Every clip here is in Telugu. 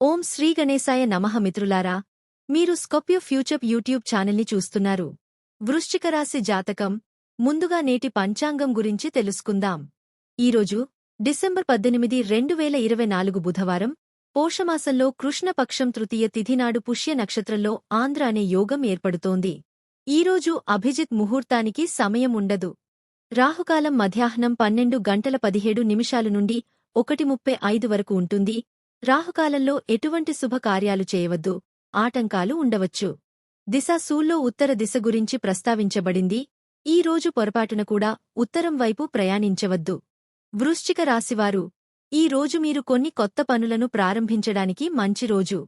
ఓం శ్రీ గణేశాయ నమః మిత్రులారా మీరు స్కొప్యో ఫ్యూచర్ యూట్యూబ్ ఛానల్ని చూస్తున్నారు. వృశ్చిక రాశి జాతకం ముందుగా నేటి పంచాంగం గురించి తెలుసుకుందాం. ఈరోజు డిసెంబర్ పద్దెనిమిది రెండు వేల ఇరవై నాలుగు బుధవారం పోషమాసంలో కృష్ణపక్షం తృతీయ తిథినాడు పుష్య నక్షత్రంలో ఆంధ్ర అనే యోగం ఏర్పడుతోంది. ఈరోజు అభిజిత్ ముహూర్తానికి సమయం ఉండదు. రాహుకాలం మధ్యాహ్నం పన్నెండు గంటల పదిహేడు నిమిషాలు నుండి ఒకటి ముప్పై ఐదు వరకు ఉంటుంది. రాహుకాలంలో ఎటువంటి శుభకార్యాలు చేయవద్దు ఆటంకాలు ఉండవచ్చు. దిశ సూల్లో ఉత్తర దిశ గురించి ప్రస్తావించబడింది. ఈ రోజు పొరపాటున కూడా ఉత్తరం వైపు ప్రయాణించవద్దు. వృశ్చిక రాశివారు ఈ రోజు మీరు కొన్ని కొత్త పనులను ప్రారంభించడానికి మంచి రోజు.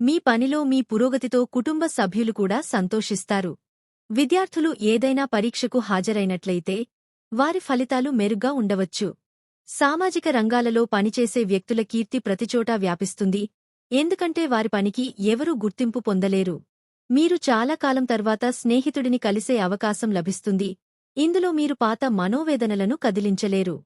మీ పనిలో మీ పురోగతితో కుటుంబ సభ్యులు కూడా సంతోషిస్తారు. విద్యార్థులు ఏదైనా పరీక్షకు హాజరైనట్లయితే వారి ఫలితాలు మెరుగ్గా ఉండవచ్చు. సామాజిక రంగాలలో పనిచేసే వ్యక్తుల కీర్తి ప్రతిచోటా వ్యాపిస్తుంది. ఎందుకంటే వారి పనికి ఎవరూ గుర్తింపు పొందలేరు. మీరు చాలా కాలం తర్వాత స్నేహితుడిని కలిసే అవకాశం లభిస్తుంది. ఇందులో మీరు పాత మనోవేదనలను కదిలించలేరు.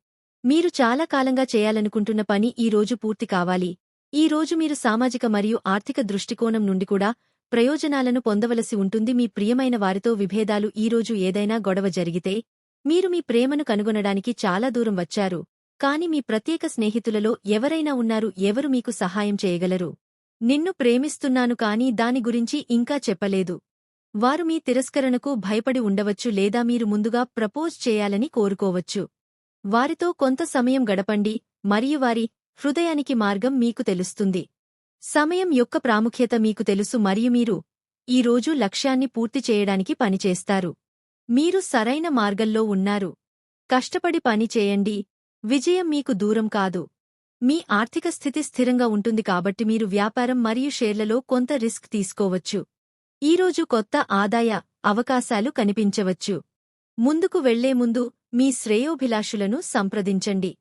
మీరు చాలా కాలంగా చేయాలనుకుంటున్న పని ఈ రోజు పూర్తి కావాలి. ఈ రోజు మీరు సామాజిక మరియు ఆర్థిక దృష్టికోణం నుండి కూడా ప్రయోజనాలను పొందవలసి ఉంటుంది. మీ ప్రియమైన వారితో విభేదాలు ఈరోజు ఏదైనా గొడవ జరిగితే మీరు మీ ప్రేమను కనుగొనడానికి చాలా దూరం వచ్చారు. కాని మీ ప్రత్యేక స్నేహితులలో ఎవరైనా ఉన్నారు ఎవరు మీకు సహాయం చేయగలరు? నిన్ను ప్రేమిస్తున్నాను కాని దాని గురించి ఇంకా చెప్పలేదు. వారు మీ తిరస్కరణకు భయపడి ఉండవచ్చు లేదా మీరు ముందుగా ప్రపోజ్ చేయాలని కోరుకోవచ్చు. వారితో కొంత సమయం గడపండి మరియు వారి హృదయానికి మార్గం మీకు తెలుస్తుంది. సమయం యొక్క ప్రాముఖ్యత మీకు తెలుసు మరియు మీరు ఈ రోజు లక్ష్యాన్ని పూర్తి చేయడానికి పనిచేస్తారు. మీరు సరైన మార్గంలో ఉన్నారు. కష్టపడి పని చేయండి విజయం మీకు దూరం కాదు. మీ ఆర్థిక స్థితి స్థిరంగా ఉంటుంది కాబట్టి మీరు వ్యాపారం మరియు షేర్లలో కొంత రిస్క్ తీసుకోవచ్చు. ఈరోజు కొత్త ఆదాయ అవకాశాలు కనిపించవచ్చు. ముందుకు వెళ్ళే ముందు మీ శ్రేయోభిలాషులను సంప్రదించండి.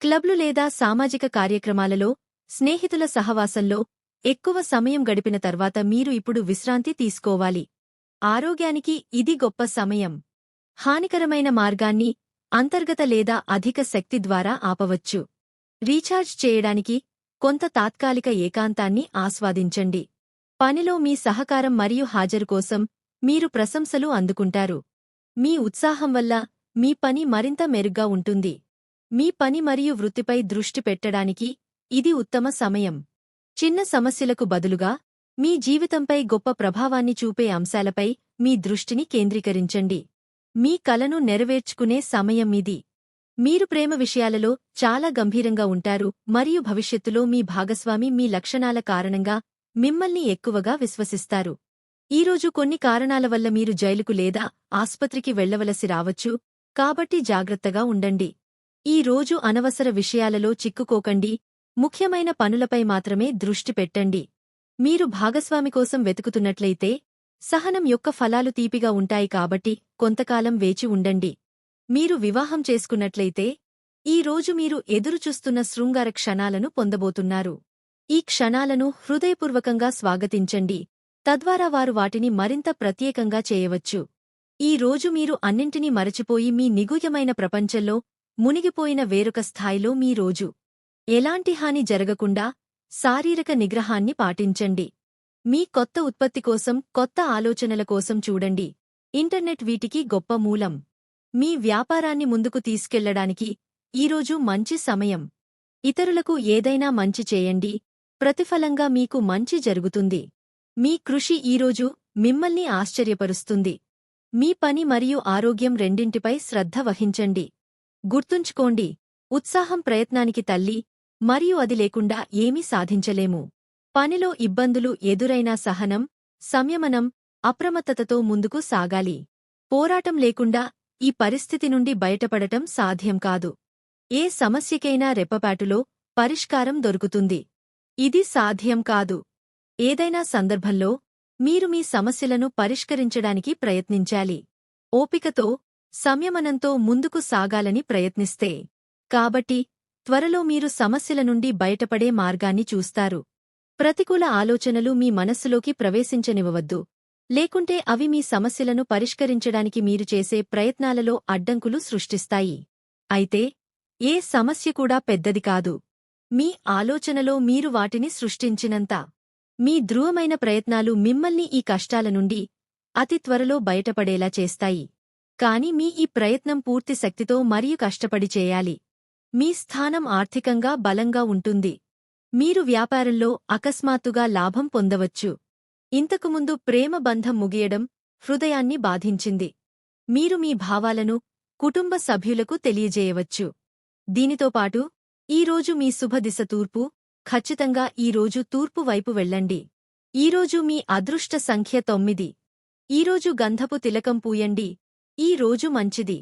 క్లబ్లు లేదా సామాజిక కార్యక్రమాలలో స్నేహితుల సహవాసంలో ఎక్కువ సమయం గడిపిన తర్వాత మీరు ఇప్పుడు విశ్రాంతి తీసుకోవాలి. ఆరోగ్యానికి ఇది గొప్ప సమయం. హానికరమైన మార్గాన్ని అంతర్గత లేదా అధిక శక్తి ద్వారా ఆపవచ్చు. రీఛార్జ్ చేయడానికి కొంత తాత్కాలిక ఏకాంతాన్ని ఆస్వాదించండి. పనిలో మీ సహకారం మరియు హాజరు కోసం మీరు ప్రశంసలు అందుకుంటారు. మీ ఉత్సాహం వల్ల మీ పని మరింత మెరుగ్గా ఉంటుంది. మీ పని మరియు వృత్తిపై దృష్టి పెట్టడానికి ఇది ఉత్తమ సమయం. చిన్న సమస్యలకు బదులుగా మీ జీవితంపై గొప్ప ప్రభావాన్ని చూపే అంశాలపై మీ దృష్టిని కేంద్రీకరించండి. మీ కలను నెరవేర్చుకునే సమయం ఇది. మీరు ప్రేమ విషయాలలో చాలా గంభీరంగా ఉంటారు మరియు భవిష్యత్తులో మీ భాగస్వామి మీ లక్షణాల కారణంగా మిమ్మల్ని ఎక్కువగా విశ్వసిస్తారు. ఈరోజు కొన్ని కారణాల వల్ల మీరు జైలుకు లేదా ఆస్పత్రికి వెళ్ళవలసి రావచ్చు కాబట్టి జాగ్రత్తగా ఉండండి. ఈ రోజు అనవసర విషయాలలో చిక్కుకోకండి ముఖ్యమైన పనులపై మాత్రమే దృష్టి పెట్టండి. మీరు భాగస్వామి కోసం వెతుకుతున్నట్లయితే సహనం యొక్క ఫలాలు తీపిగా ఉంటాయి కాబట్టి కొంతకాలం వేచి ఉండండి. మీరు వివాహం చేసుకున్నట్లయితే ఈ రోజు మీరు ఎదురుచూస్తున్న శృంగార క్షణాలను పొందబోతున్నారు. ఈ క్షణాలను హృదయపూర్వకంగా స్వాగతించండి. తద్వారా వారు వాటిని మరింత ప్రత్యేకంగా చేయవచ్చు. ఈ రోజు మీరు అన్నింటినీ మరచిపోయి మీ నిగూయమైన ప్రపంచంలో మునిగిపోయిన వేరొక స్థాయిలో మీ రోజు. ఎలాంటి హాని జరగకుండా శారీరక నిగ్రహాన్ని పాటించండి. మీ కొత్త ఉత్పత్తి కోసం కొత్త ఆలోచనల కోసం చూడండి. ఇంటర్నెట్ వీటికి గొప్ప మూలం. మీ వ్యాపారాన్ని ముందుకు తీసుకెళ్ళడానికి ఈరోజు మంచి సమయం. ఇతరులకు ఏదైనా మంచి చేయండి. ప్రతిఫలంగా మీకు మంచి జరుగుతుంది. మీ కృషి ఈరోజు మిమ్మల్ని ఆశ్చర్యపరుస్తుంది. మీ పని మరియు ఆరోగ్యం రెండింటిపై శ్రద్ధ వహించండి. గుర్తుంచుకోండి ఉత్సాహం ప్రయత్నానికి తల్లి మరియు అది లేకుండా ఏమీ సాధించలేము. పనిలో ఇబ్బందులు ఎదురైనా సహనం సంయమనం అప్రమత్తతతో ముందుకు సాగాలి. పోరాటం లేకుండా ఈ పరిస్థితి నుండి బయటపడటం సాధ్యం కాదు. ఏ సమస్యకైనా రెప్పపాటులో పరిష్కారం దొరుకుతుంది. ఇది సాధ్యం కాదు. ఏదైనా సందర్భంలో మీరు మీ సమస్యలను పరిష్కరించడానికి ప్రయత్నించాలి. ఓపికతో సంయమనంతో ముందుకు సాగాలని ప్రయత్నిస్తే. కాబట్టి త్వరలో మీరు సమస్యల నుండి బయటపడే మార్గాన్ని చూస్తారు. ప్రతికూల ఆలోచనలు మీ మనస్సులోకి ప్రవేశించనివ్వవద్దు. లేకుంటే అవి మీ సమస్యలను పరిష్కరించడానికి మీరు చేసే ప్రయత్నాలలో అడ్డంకులు సృష్టిస్తాయి. అయితే ఏ సమస్య కూడా పెద్దది కాదు. మీ ఆలోచనలో మీరు వాటిని సృష్టించినంత. మీ ధృవమైన ప్రయత్నాలు మిమ్మల్ని ఈ కష్టాల నుండి అతి త్వరలో బయటపడేలా చేస్తాయి. కాని మీ ఈ ప్రయత్నం పూర్తి శక్తితో మరియు కష్టపడి చేయాలి. మీ స్థానం ఆర్థికంగా బలంగా ఉంటుంది. మీరు వ్యాపారంలో అకస్మాత్తుగా లాభం పొందవచ్చు. ఇంతకుముందు ప్రేమ బంధం ముగియడం హృదయాన్ని బాధించింది. మీరు మీ భావాలను కుటుంబ సభ్యులకు తెలియజేయవచ్చు. దీనితో పాటు ఈరోజు మీ శుభదిశ తూర్పు ఖచ్చితంగా ఈరోజు తూర్పు వైపు వెళ్ళండి. ఈరోజు మీ అదృష్ట సంఖ్య తొమ్మిది. ఈరోజు గంధపు తిలకం పూయండి. ఈ రోజు మంచిది.